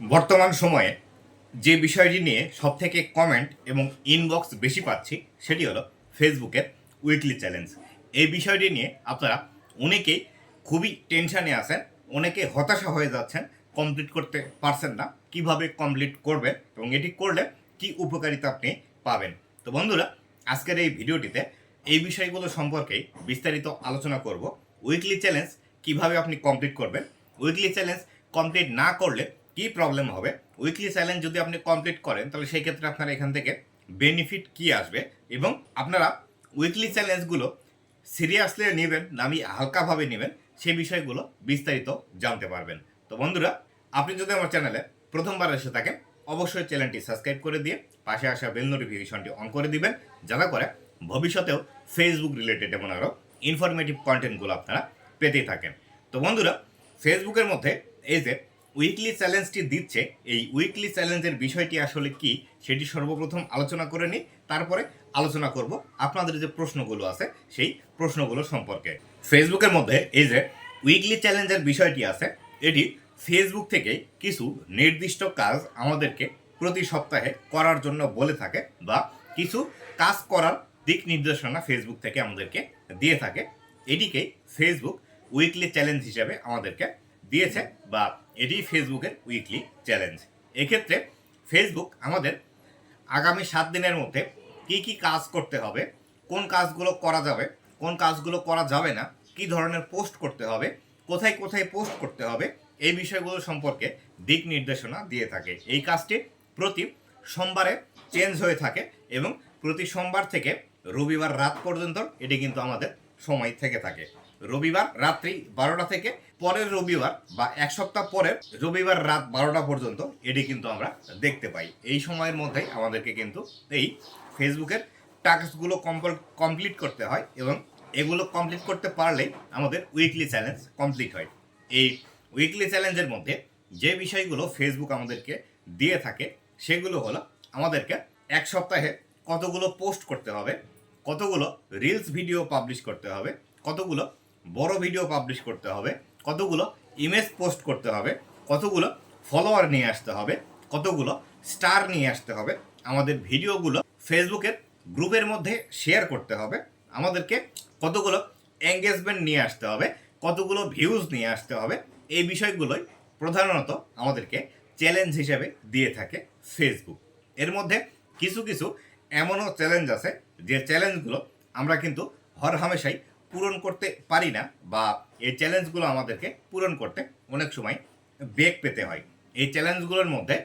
বর্তমান সময়ে যে বিষয়টি নিয়ে সবথেকে কমেন্ট এবং ইনবক্স বেশি পাচ্ছি সেটি হলো ফেসবুকের উইকলি চ্যালেঞ্জ এই বিষয়টি নিয়ে আপনারা অনেকেই খুবই টেনশানে আছেন, অনেকে হতাশা হয়ে যাচ্ছেন কমপ্লিট করতে পারছেন না, কীভাবে কমপ্লিট করবেন এবং এটি করলে কি উপকারিতা আপনি পাবেন। তো বন্ধুরা, আজকের এই ভিডিওটিতে এই বিষয়গুলো সম্পর্কে বিস্তারিত আলোচনা করব। উইকলি চ্যালেঞ্জ কীভাবে আপনি কমপ্লিট করবেন? উইকলি চ্যালেঞ্জ কমপ্লিট না করলে কি প্রবলেম হবে? উইকলি চ্যালেঞ্জ যদি আপনি কমপ্লিট করেন, তাহলে সেই ক্ষেত্রে আপনার এখান থেকে বেনিফিট কি আসবে? এবং আপনারা উইকলি চ্যালেঞ্জগুলো সিরিয়াসলি নেবেন না, আমি হালকাভাবে নেবেন সেই বিষয়গুলো বিস্তারিত জানতে পারবেন। তো বন্ধুরা, আপনি যদি আমার চ্যানেলে প্রথমবার এসে থাকেন, অবশ্যই চ্যানেলটি সাবস্ক্রাইব করে দিয়ে পাশে আসা বেল নোটিফিকেশনটি অন করে দিবেন, যাতে করে ভবিষ্যতেও ফেসবুক রিলেটেড এমন আরও ইনফরমেটিভ কন্টেন্টগুলো আপনারা পেতেই থাকেন। তো বন্ধুরা ফেসবুকের মধ্যে এই যে উইকলি চ্যালেঞ্জটি দিচ্ছে। এই উইকলি চ্যালেঞ্জের বিষয়টি আসলে কি, সেটি সর্বপ্রথম আলোচনা করে নিই, তারপরে আলোচনা করব আপনাদের যে প্রশ্নগুলো আছে, সেই প্রশ্নগুলো সম্পর্কে। ফেসবুকের মধ্যে এই যে উইকলি চ্যালেঞ্জের বিষয়টি আছে, এটি ফেসবুক থেকে কিছু নির্দিষ্ট কাজ আমাদেরকে প্রতি সপ্তাহে করার জন্য বলে থাকে বা কিছু কাজ করার দিক নির্দেশনা ফেসবুক থেকে আমাদেরকে দিয়ে থাকে। এটিকে ফেসবুক উইকলি চ্যালেঞ্জ হিসেবে আমাদেরকে দিয়েছে বা এটি ফেসবুকের উইকলি চ্যালেঞ্জ এক্ষেত্রে ফেসবুক আমাদের আগামী সাত দিনের মধ্যে কি কি কাজ করতে হবে, কোন কাজগুলো করা যাবে, কোন কাজগুলো করা যাবে না, কি ধরনের পোস্ট করতে হবে, কোথায় কোথায় পোস্ট করতে হবে, এই বিষয়গুলো সম্পর্কে দিক নির্দেশনা দিয়ে থাকে। এই কাজটি প্রতি সোমবারে চেঞ্জ হয়ে থাকে এবং প্রতি সোমবার থেকে রবিবার রাত পর্যন্ত এটি কিন্তু আমাদের সময় থেকে থাকে। রবিবার রাত্রি বারোটা থেকে পরের রবিবার বা এক সপ্তাহ পরের রবিবার রাত বারোটা পর্যন্ত এটি কিন্তু আমরা দেখতে পাই। এই সময়ের মধ্যেই আমাদেরকে কিন্তু এই ফেসবুকের টাস্কগুলো কমপ্লিট করতে হয় এবং এগুলো কমপ্লিট করতে পারলেই আমাদের উইকলি চ্যালেঞ্জ কমপ্লিট হয়। এই উইকলি চ্যালেঞ্জের মধ্যে যে বিষয়গুলো ফেসবুক আমাদেরকে দিয়ে থাকে, সেগুলো হলো আমাদেরকে এক সপ্তাহে কতগুলো পোস্ট করতে হবে, কতগুলো রিলস ভিডিও পাবলিশ করতে হবে, কতগুলো বড় ভিডিও পাবলিশ করতে হবে, কতগুলো ইমেজ পোস্ট করতে হবে, কতগুলো ফলোয়ার নিয়ে আসতে হবে, কতগুলো স্টার নিয়ে আসতে হবে। আমাদের ভিডিওগুলো ফেসবুকের গ্রুপের মধ্যে শেয়ার করতে হবে। আমাদেরকে কতগুলো এঙ্গেজমেন্ট নিয়ে আসতে হবে, কতগুলো ভিউজ নিয়ে আসতে হবে, এই বিষয়গুলোই প্রধানত আমাদেরকে চ্যালেঞ্জ হিসেবে দিয়ে থাকে ফেসবুক এর মধ্যে কিছু কিছু এমনও চ্যালেঞ্জ আছে, যে চ্যালেঞ্জগুলো আমরা কিন্তু হর হামেশাই পূরণ করতে পারি না বা এই চ্যালেঞ্জগুলো আমাদেরকে পূরণ করতে অনেক সময় বেগ পেতে হয়। এই চ্যালেঞ্জগুলোর মধ্যে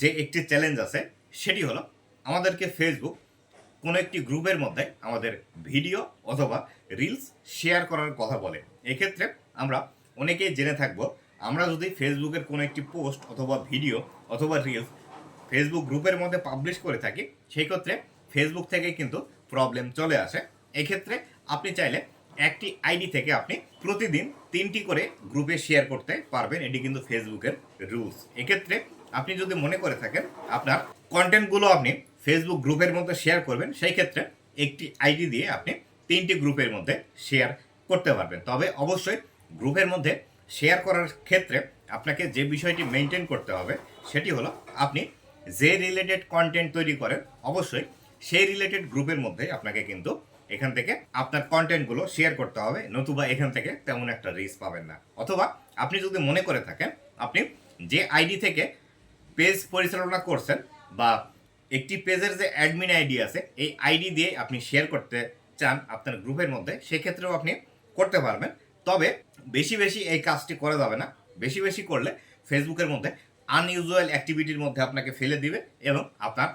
যে একটি চ্যালেঞ্জ আছে, সেটি হলো আমাদেরকে ফেসবুক কোনো একটি গ্রুপের মধ্যে আমাদের ভিডিও অথবা রিলস শেয়ার করার কথা বলে। এক্ষেত্রে আমরা অনেকেই জেনে থাকব, আমরা যদি ফেসবুকের কোনো একটি পোস্ট অথবা ভিডিও অথবা রিলস ফেসবুক গ্রুপের মধ্যে পাবলিশ করে থাকি, সেই ক্ষেত্রে ফেসবুক থেকে কিন্তু প্রবলেম চলে আসে। এক্ষেত্রে আপনি চাইলে একটি আইডি থেকে আপনি প্রতিদিন তিনটি করে গ্রুপে শেয়ার করতে পারবেন। এটি কিন্তু ফেসবুকের রুলস এক্ষেত্রে আপনি যদি মনে করে থাকেন, আপনার কন্টেন্টগুলো আপনি ফেসবুক গ্রুপের মধ্যে শেয়ার করবেন, সেই ক্ষেত্রে একটি আইডি দিয়ে আপনি তিনটি গ্রুপের মধ্যে শেয়ার করতে পারবেন। তবে অবশ্যই গ্রুপের মধ্যে শেয়ার করার ক্ষেত্রে আপনাকে যে বিষয়টি মেনটেন করতে হবে, সেটি হলো আপনি যে রিলেটেড কন্টেন্ট তৈরি করেন, অবশ্যই সেই রিলেটেড গ্রুপের মধ্যে আপনাকে কিন্তু এখান থেকে আপনার কন্টেন্টগুলো শেয়ার করতে হবে, নতুবা এখান থেকে তেমন একটা রিস্ক পাবেন না। অথবা আপনি যদি মনে করে থাকেন, আপনি যে আইডি থেকে পেজ পরিচালনা করছেন বা একটি পেজের যে অ্যাডমিন আইডি আছে, এই আইডি দিয়ে আপনি শেয়ার করতে চান আপনার গ্রুপের মধ্যে, সেক্ষেত্রেও আপনি করতে পারবেন। তবে বেশি বেশি এই কাজটি করা যাবে না। বেশি বেশি করলে ফেসবুকের মধ্যে আনইউজুয়াল অ্যাক্টিভিটির মধ্যে আপনাকে ফেলে দিবে এবং আপনার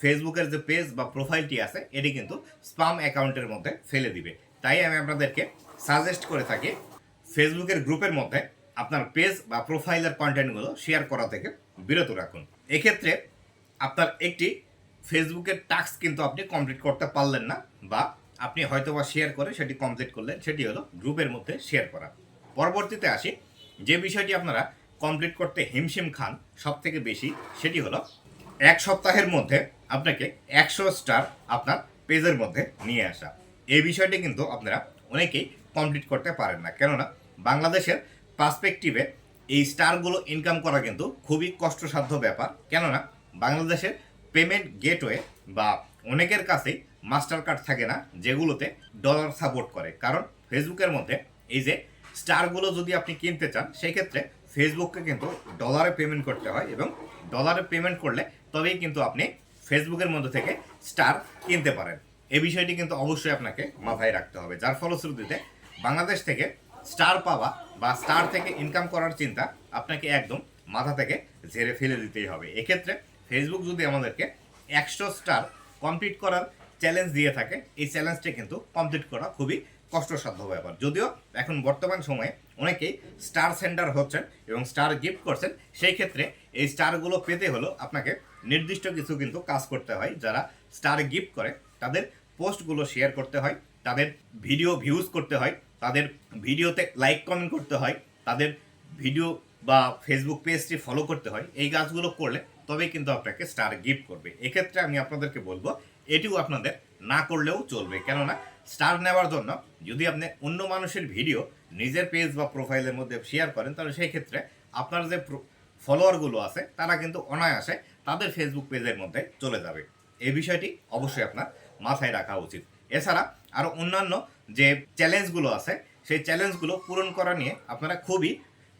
ফেসবুকের যে পেজ বা প্রোফাইলটি আছে, এটি কিন্তু স্পাম অ্যাকাউন্টের মধ্যে ফেলে দিবে। তাই আমি আপনাদেরকে সাজেস্ট করে থাকি ফেসবুকের গ্রুপের মধ্যে আপনার পেজ বা প্রোফাইলের কন্টেন্টগুলো শেয়ার করা থেকে বিরত রাখুন। এক্ষেত্রে আপনার একটি ফেসবুকের টাস্ক কিন্তু আপনি কমপ্লিট করতে পারলেন না, বা আপনি হয়তোবা শেয়ার করে সেটি কমপ্লিট করলেন, সেটি হলো গ্রুপের মধ্যে শেয়ার করা। পরবর্তীতে আসি, যে বিষয়টি আপনারা কমপ্লিট করতে হিমশিম খান সব থেকে বেশি, সেটি হলো এক সপ্তাহের মধ্যে আপনাকে একশো স্টার আপনার পেজের মধ্যে নিয়ে আসা। এই বিষয়টি কিন্তু আপনারা অনেকেই কমপ্লিট করতে পারেন না। কেননা বাংলাদেশের পার্সপেক্টিভে এই স্টারগুলো ইনকাম করা কিন্তু খুবই কষ্টসাধ্য ব্যাপার। কেননা বাংলাদেশের পেমেন্ট গেটওয়ে বা অনেকের কাছেই মাস্টার কার্ড থাকে না, যেগুলোতে ডলার সাপোর্ট করে। কারণ ফেসবুকের মধ্যে এই যে স্টারগুলো যদি আপনি কিনতে চান সেই ক্ষেত্রে ফেসবুককে কিন্তু ডলারে পেমেন্ট করতে হয় এবং ডলারে পেমেন্ট করলে তবেই কিন্তু আপনি ফেসবুকের মধ্যে থেকে স্টার কিনতে পারেন। এই বিষয়টি কিন্তু অবশ্যই আপনাকে মাথায় রাখতে হবে। যার ফলশ্রুতিতে বাংলাদেশ থেকে স্টার পাওয়া বা স্টার থেকে ইনকাম করার চিন্তা আপনাকে একদম মাথা থেকে ঝেড়ে ফেলে দিতেই হবে। এক্ষেত্রে ফেসবুক যদি আমাদেরকে একশো স্টার কমপ্লিট করার চ্যালেঞ্জ দিয়ে থাকে, এই চ্যালেঞ্জটি কিন্তু কমপ্লিট করা খুবই কষ্টসাধ্য ব্যাপার। যদিও এখন বর্তমান সময়ে অনেকেই স্টার সেন্টার হচ্ছেন এবং স্টার গিফট করছেন, সেই ক্ষেত্রে এই স্টারগুলো পেতে হলেও আপনাকে নির্দিষ্ট কিছু কিন্তু কাজ করতে হয়, যারা স্টার গিফট করে, তাদের পোস্টগুলো শেয়ার করতে হয়, তাদের ভিডিও ভিউজ করতে হয়, তাদের ভিডিওতে লাইক কমেন্ট করতে হয়, তাদের ভিডিও বা ফেসবুক পেজটি ফলো করতে হয়, এই কাজগুলো করলে তবেই কিন্তু আপনাকে স্টার গিফট করবে। এক্ষেত্রে আমি আপনাদেরকে বলব, এটিও আপনাদের না করলেও চলবে। কেননা স্টার নেওয়ার জন্য যদি আপনি অন্য মানুষের ভিডিও নিজের পেজ বা প্রোফাইলের মধ্যে শেয়ার করেন, তাহলে সেই ক্ষেত্রে আপনার যে ফলোয়ারগুলো আছে, তারা কিন্তু অনায়াসে তাদের ফেসবুক পেজের মধ্যে চলে যাবে। এই বিষয়টি অবশ্যই আপনার মাথায় রাখা উচিত। এছাড়া আরও অন্যান্য যে চ্যালেঞ্জগুলো আছে, সেই চ্যালেঞ্জগুলো পূরণ করা নিয়ে আপনারা খুবই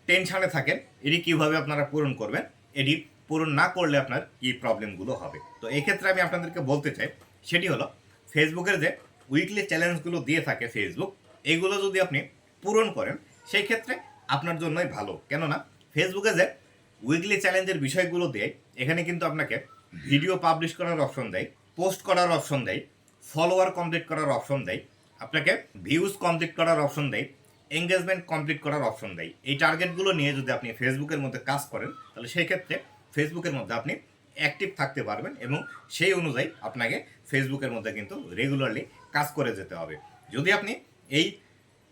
টেনশানে থাকেন। এটি কীভাবে আপনারা পূরণ করবেন, এটি পূরণ না করলে আপনার কি প্রবলেমগুলো হবে? তো এক্ষেত্রে আমি আপনাদেরকে বলতে চাই, সেটি হলো ফেসবুকের যে উইকলি চ্যালেঞ্জগুলো দিয়ে থাকে ফেসবুক এইগুলো যদি আপনি পূরণ করেন, সেই ক্ষেত্রে আপনার জন্যই ভালো। কেননা ফেসবুকে যে উইকলি চ্যালেঞ্জের বিষয়গুলো দেয়। এখানে কিন্তু আপনাকে ভিডিও পাবলিশ করার অপশন দেয়, পোস্ট করার অপশন দেয়, ফলোয়ার কমপ্লিট করার অপশন দেয়, আপনাকে ভিউজ কমপ্লিট করার অপশন দেয় এঙ্গেজমেন্ট কমপ্লিট করার অপশন দেয়। এই টার্গেটগুলো নিয়ে যদি আপনি ফেসবুকের মধ্যে কাজ করেন, তাহলে সেই ক্ষেত্রে ফেসবুকের মধ্যে আপনি অ্যাক্টিভ থাকতে পারবেন এবং সেই অনুযায়ী আপনাকে ফেসবুকের মধ্যে কিন্তু রেগুলারলি কাজ করে যেতে হবে। যদি আপনি এই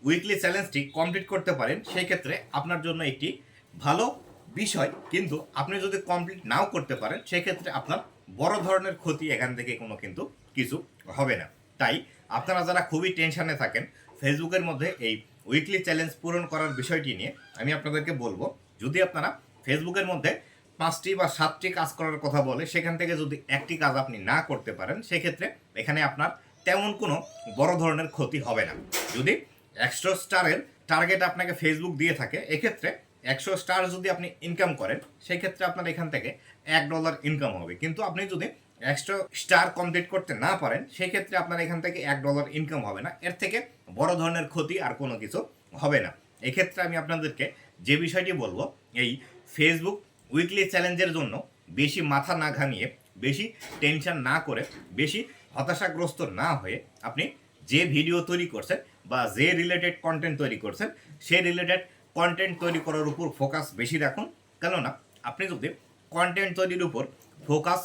উইকলি চ্যালেঞ্জটি কমপ্লিট করতে পারেন সেই ক্ষেত্রে আপনার জন্য একটি ভালো বিষয়, কিন্তু আপনি যদি কমপ্লিট নাও করতে পারেন, সেক্ষেত্রে আপনার বড় ধরনের ক্ষতি এখান থেকে কোনো কিন্তু কিছু হবে না। তাই আপনারা যারা খুবই টেনশনে থাকেন, ফেসবুকের মধ্যে এই উইকলি চ্যালেঞ্জ পূরণ করার বিষয়টি নিয়ে আমি আপনাদেরকে বলব, যদি আপনারা ফেসবুকের মধ্যে পাঁচটি বা সাতটি কাজ করার কথা বলে, সেখান থেকে যদি একটি কাজ আপনি না করতে পারেন, সেক্ষেত্রে এখানে আপনার তেমন কোনো বড় ধরনের ক্ষতি হবে না। যদি একশো স্টারের টার্গেট আপনাকে ফেসবুক দিয়ে থাকে, এক্ষেত্রে একশো স্টার যদি আপনি ইনকাম করেন সেই ক্ষেত্রে আপনার এখান থেকে এক ডলার ইনকাম হবে। কিন্তু আপনি যদি একশো স্টার কমপ্লিট করতে না পারেন সেই ক্ষেত্রে আপনার এখান থেকে এক ডলার ইনকাম হবে না। এর থেকে বড় ধরনের ক্ষতি আর কোনো কিছু হবে না। এক্ষেত্রে আমি আপনাদেরকে যে বিষয়টি বলব, এই ফেসবুক উইকলি চ্যালেঞ্জের জন্য বেশি মাথা না ঘামিয়ে, বেশি টেনশন না করে, বেশি হতাশাগ্রস্ত না হয়ে আপনি যে ভিডিও তৈরি করছেন বা যে রিলেটেড কন্টেন্ট তৈরি করছেন, সেই রিলেটেড কন্টেন্ট তৈরি করার উপর ফোকাস বেশি রাখুন। কেননা, আপনি যদি কন্টেন্ট তৈরির উপর ফোকাস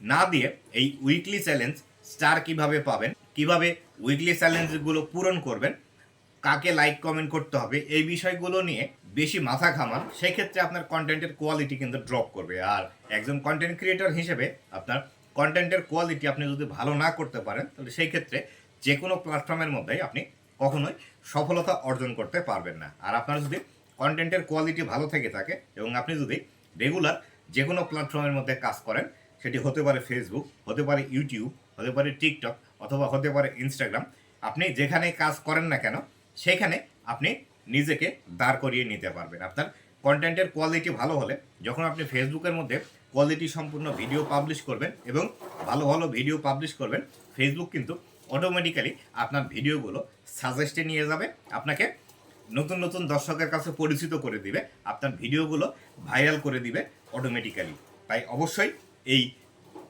না দিয়ে এই উইকলি চ্যালেঞ্জ স্টার কীভাবে পাবেন, কীভাবে উইকলি চ্যালেঞ্জগুলো পূরণ করবেন, কাকে লাইক কমেন্ট করতে হবে, এই বিষয়গুলো নিয়ে বেশি মাথা ঘামান, সেক্ষেত্রে আপনার কন্টেন্টের কোয়ালিটি কিন্তু ড্রপ করবে। আর একজন কন্টেন্ট ক্রিয়েটর হিসেবে আপনার কন্টেন্টের কোয়ালিটি আপনি যদি ভালো না করতে পারেন, তাহলে সেই ক্ষেত্রে যে কোনো প্ল্যাটফর্মের মধ্যেই আপনি কখনোই সফলতা অর্জন করতে পারবেন না। আর আপনার যদি কন্টেন্টের কোয়ালিটি ভালো থেকে থাকে এবং আপনি যদি রেগুলার যে কোনো প্ল্যাটফর্মের মধ্যে কাজ করেন, সেটি হতে পারে ফেসবুক হতে পারে ইউটিউব হতে পারে টিকটক অথবা হতে পারে ইনস্টাগ্রাম আপনি যেখানে কাজ করেন না কেন, সেখানে আপনি নিজেকে দাঁড় করিয়ে নিতে পারবেন। আপনার কন্টেন্টের কোয়ালিটি ভালো হলে, যখন আপনি ফেসবুকের মধ্যে কোয়ালিটি সম্পূর্ণ ভিডিও পাবলিশ করবেন এবং ভালো ভালো ভিডিও পাবলিশ করবেন ফেসবুক কিন্তু অটোমেটিক্যালি আপনার ভিডিওগুলো সাজেস্টে নিয়ে যাবে, আপনাকে নতুন নতুন দর্শকের কাছে পরিচিত করে দিবে, আপনার ভিডিওগুলো ভাইরাল করে দিবে অটোমেটিক্যালি তাই অবশ্যই এই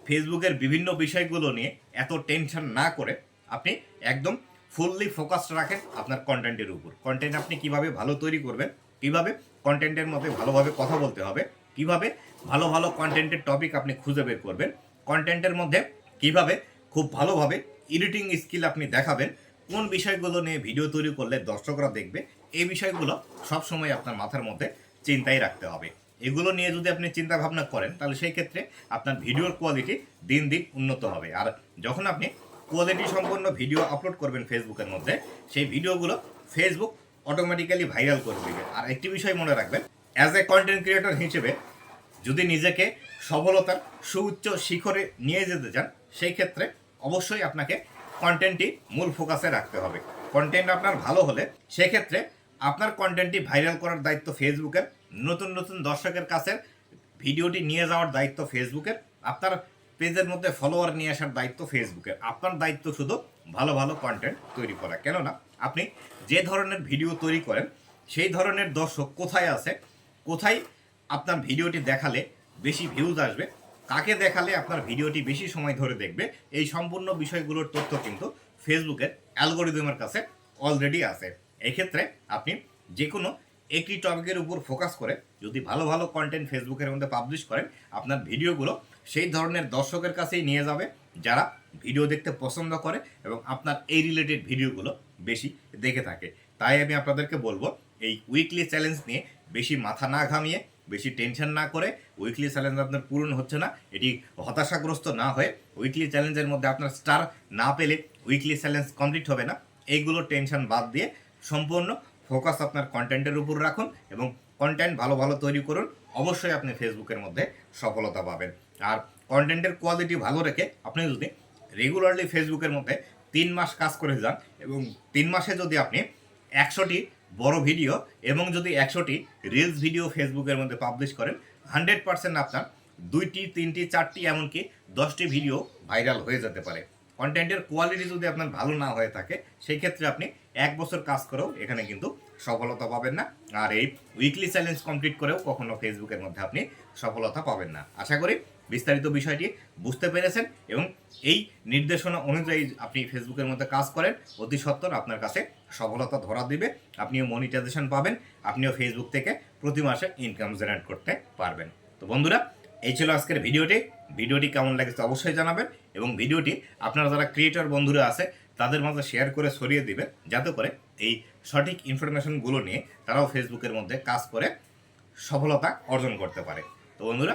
ফেসবুকের বিভিন্ন বিষয়গুলো নিয়ে এত টেনশন না করে আপনি একদম ফুললি ফোকাস রাখেন আপনার কন্টেন্টের উপর। কন্টেন্ট আপনি কীভাবে ভালো তৈরি করবেন, কীভাবে কন্টেন্টের মধ্যে ভালোভাবে কথা বলতে হবে, কীভাবে ভালো ভালো কন্টেন্টের টপিক আপনি খুঁজে বের করবেন কন্টেন্টের মধ্যে কীভাবে খুব ভালোভাবে এডিটিং স্কিল আপনি দেখাবেন, কোন বিষয়গুলো নিয়ে ভিডিও তৈরি করলে দর্শকরা দেখবে, এই বিষয়গুলো সবসময় আপনার মাথার মধ্যে চিন্তাই রাখতে হবে। এগুলো নিয়ে যদি আপনি চিন্তা ভাবনা করেন, তাহলে সেই ক্ষেত্রে আপনার ভিডিওর কোয়ালিটি দিন দিন উন্নত হবে। আর যখন আপনি কোয়ালিটি সম্পন্ন ভিডিও আপলোড করবেন ফেসবুকের মধ্যে, সেই ভিডিওগুলো ফেসবুক অটোমেটিক্যালি ভাইরাল করে দেবে। আর একটি বিষয় মনে রাখবেন অ্যাজ এ কন্টেন্ট ক্রিয়েটর হিসেবে যদি নিজেকে সফলতার সুউচ্চ শিখরে নিয়ে যেতে চান, সেই ক্ষেত্রে অবশ্যই আপনাকে কন্টেন্টটি মূল ফোকাসে রাখতে হবে। কন্টেন্ট আপনার ভালো হলে সেক্ষেত্রে আপনার কন্টেন্টটি ভাইরাল করার দায়িত্ব ফেসবুকের, নতুন নতুন দর্শকের কাছে ভিডিওটি নিয়ে যাওয়ার দায়িত্ব ফেসবুকের, আপনার পেজের মধ্যে ফলোয়ার নিয়ে আসার দায়িত্ব ফেসবুকের। আপনার দায়িত্ব শুধু ভালো ভালো কন্টেন্ট তৈরি করা। কেননা আপনি যে ধরনের ভিডিও তৈরি করেন, সেই ধরনের দর্শক কোথায় আছে, কোথায় আপনার ভিডিওটি দেখালে বেশি ভিউজ আসবে কাকে দেখালে আপনার ভিডিওটি বেশি সময় ধরে দেখবে, এই সম্পূর্ণ বিষয়গুলোর তথ্য কিন্তু ফেসবুকের অ্যালগোরিদমের কাছে অলরেডি আছে। এক্ষেত্রে আপনি যে কোনো একটি টপিকের উপর ফোকাস করে যদি ভালো ভালো কন্টেন্ট ফেসবুকের মধ্যে পাবলিশ করেন, আপনার ভিডিওগুলো সেই ধরনের দর্শকের কাছেই নিয়ে যাবে, যারা ভিডিও দেখতে পছন্দ করে এবং আপনার এই রিলেটেড ভিডিওগুলো বেশি দেখে থাকে। তাই আমি আপনাদেরকে বলব, এই উইকলি চ্যালেঞ্জ নিয়ে বেশি মাথা না ঘামিয়ে বেশি টেনশন না করে উইকলি চ্যালেঞ্জ আপনার পূরণ হচ্ছে না। এটি হতাশাগ্রস্ত না হয়ে উইকলি চ্যালেঞ্জের মধ্যে আপনার স্টার না পেলে উইকলি চ্যালেঞ্জ কমপ্লিট হবে না। এইগুলো টেনশন বাদ দিয়ে সম্পূর্ণ ফোকাস আপনার কন্টেন্টের উপর রাখুন এবং কন্টেন্ট ভালো ভালো তৈরি করুন। অবশ্যই আপনি ফেসবুকের মধ্যে সফলতা পাবেন। আর কন্টেন্টের কোয়ালিটি ভালো রেখে আপনি যদি রেগুলারলি ফেসবুকের মধ্যে তিন মাস কাজ করে যান এবং তিন মাসে যদি আপনি একশোটি বড় ভিডিও এবং যদি একশোটি রিলস ভিডিও ফেসবুকের মধ্যে পাবলিশ করেন হান্ড্রেড পার্সেন্ট আপনার দুইটি, তিনটি, চারটি, এমনকি দশটি ভিডিও ভাইরাল হয়ে যেতে পারে। কন্টেন্টের কোয়ালিটি যদি আপনার ভালো না হয়ে থাকে সেই ক্ষেত্রে আপনি এক বছর কাজ করেও এখানে কিন্তু সফলতা পাবেন না। আর এই উইকলি চ্যালেঞ্জ কমপ্লিট করেও কখনো ফেসবুকের মধ্যে আপনি সফলতা পাবেন না। আশা করি বিস্তারিত বিষয়টি বুঝতে পেরেছেন এবং এই নির্দেশনা অনুযায়ী আপনি ফেসবুকের মধ্যে কাজ করেন, অতি সত্বর আপনার কাছে সফলতা ধরা দিবে, আপনিও মনিটাইজেশন পাবেন, আপনিও ফেসবুক থেকে প্রতি মাসে ইনকাম জেনারেট করতে পারবেন। তো বন্ধুরা, এই ছিল আজকের ভিডিওটি। ভিডিওটি কেমন লাগছে অবশ্যই জানাবেন এবং ভিডিওটি আপনারা যারা ক্রিয়েটর বন্ধুরা আছে, তাদের মাঝে শেয়ার করে ছড়িয়ে দিবেন, যাতে করে এই সঠিক ইনফরমেশনগুলো নিয়ে তারাও ফেসবুকের মধ্যে কাজ করে সফলতা অর্জন করতে পারে। তো বন্ধুরা